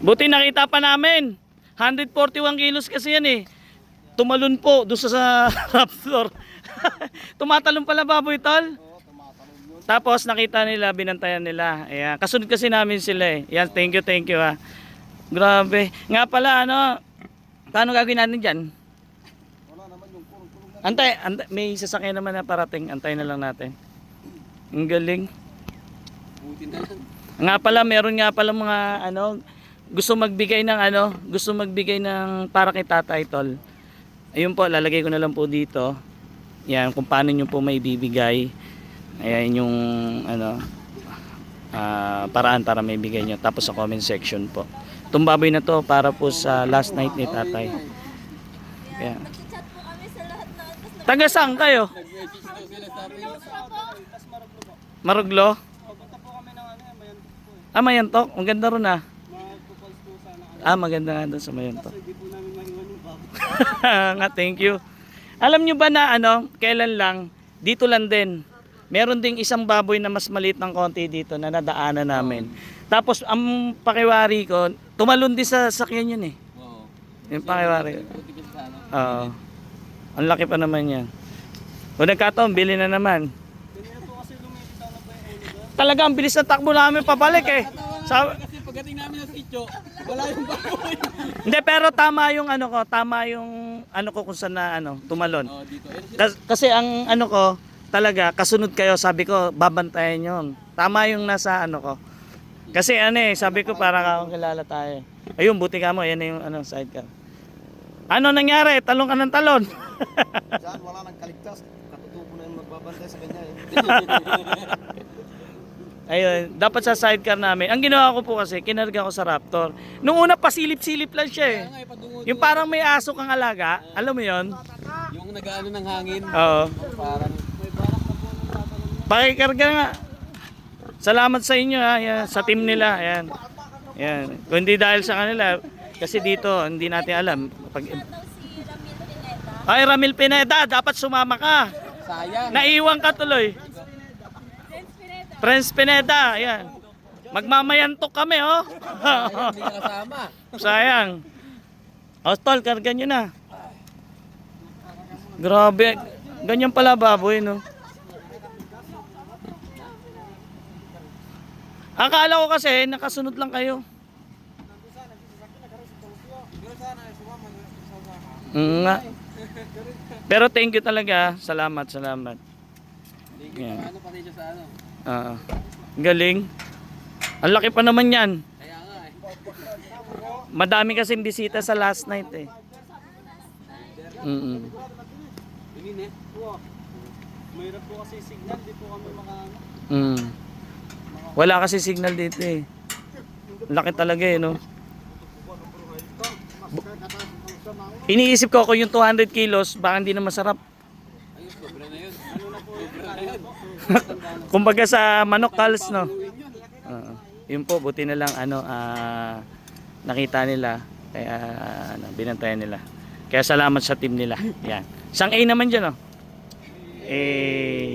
Buti nakita pa namin. 141 kilos kasi yan eh. Tumalon po doon sa, sa. Tumatalon pala baboy tol. Tapos nakita nila, binantayan nila. Ayan. Kasunod kasi namin sila eh. Yan, thank you, thank you ha. Grabe. Nga pala, ano, paano gagawin natin dyan? Antay, antay, may sasakyan naman na parating. Antay na lang natin. Ang galing. Buti na lang. Nga pala, meron nga pala mga ano, gusto magbigay ng ano, gusto magbigay ng para kay Tatay Tol. Ayun po, lalagay ko na lang po dito. Yan, kung paano nyo po may bibigay. Ayan yung ano, ah, paraan para may bigay nyo. Tapos sa comment section po. Itong baboy na to para po sa last night ni Tatay. Na Taga saan kayo? Maruglo? Ah, Mayantok. Ang ganda ron ah. Ah, maganda nga doon sa Mayantok. nga, thank you. Alam nyo ba na ano, kailan lang, dito lang din, meron ding isang baboy na mas maliit ng konti dito na nadaanan namin. Tapos, ang pakiwari ko, tumalon din sa sakyan yun eh. Oo. Yung pakiwari. Ano. Oo. Ang laki pa naman yan. Kung nagkataon, bili na naman. Talaga, ang bilis ng takbo namin pabalik eh. Sa, Kasi pagdating namin sa sityo, wala yung baboy. hindi, pero tama yung ano ko, tama yung ano ko kung saan na ano, tumalon. Oo, dito. Eh, Kas- kasi ang ano ko, talaga, kasunod kayo, sabi ko, babantayan yun. Tama yung nasa ano ko. Kasi ano eh, sabi ko parang akong kilala tayo. Ayun, buti ka mo, yan na yung ano, sidecar. Ano nangyari? Talong ka ng talon. Diyan, wala nang kaligtas. Katutubo na yung magbabantay sa kanya eh. Ayun, dapat sa sidecar namin. Ang ginawa ko po kasi, kinarga ko sa Raptor. Nung una, pasilip-silip lang siya eh. Yung parang may aso kang alaga, alam mo yon? yung nag-ano ng hangin. Oo. Parang, Pakikarga nga. Salamat sa inyo ha, yan, sa team nila. Ayan. Yan. Kung hindi dahil sa kanila, kasi dito, hindi natin alam. Pag... daw si Ramil Pineda. Ay, Ramil Pineda, dapat sumama ka. sayang. Naiwan ka tuloy. Friends Pineda. Ayan. Magmamayantok kami, oh. Sayang, hindi ka kasama. Sayang. O, tol, karga nyo na. Grabe. Ganyan pala baboy, no? Akala ko kasi, nakasunod lang kayo. Mm, nga. Pero thank you talaga. Salamat, salamat. Hindi Yan. ano pati siya sa ano. Ah, galing. Ang laki pa naman yan. Madami kasing bisita sa last night eh. Mm eh. Mahirap po kasi signal, di po kami makaano. mm. Wala kasi signal dito eh. Laki talaga eh, no? Iniisip ko kung yung 200 kilos, baka hindi na masarap. Ayos, sobra na yun. Ano na po? Sobra na yun. Kumbaga sa manok kals, no? Oo. yun po, buti na lang, ano, ah, nakita nila. Kaya, ano, binantayan nila. Kaya salamat sa team nila. Yan. Isang A naman dyan, oh. Eh,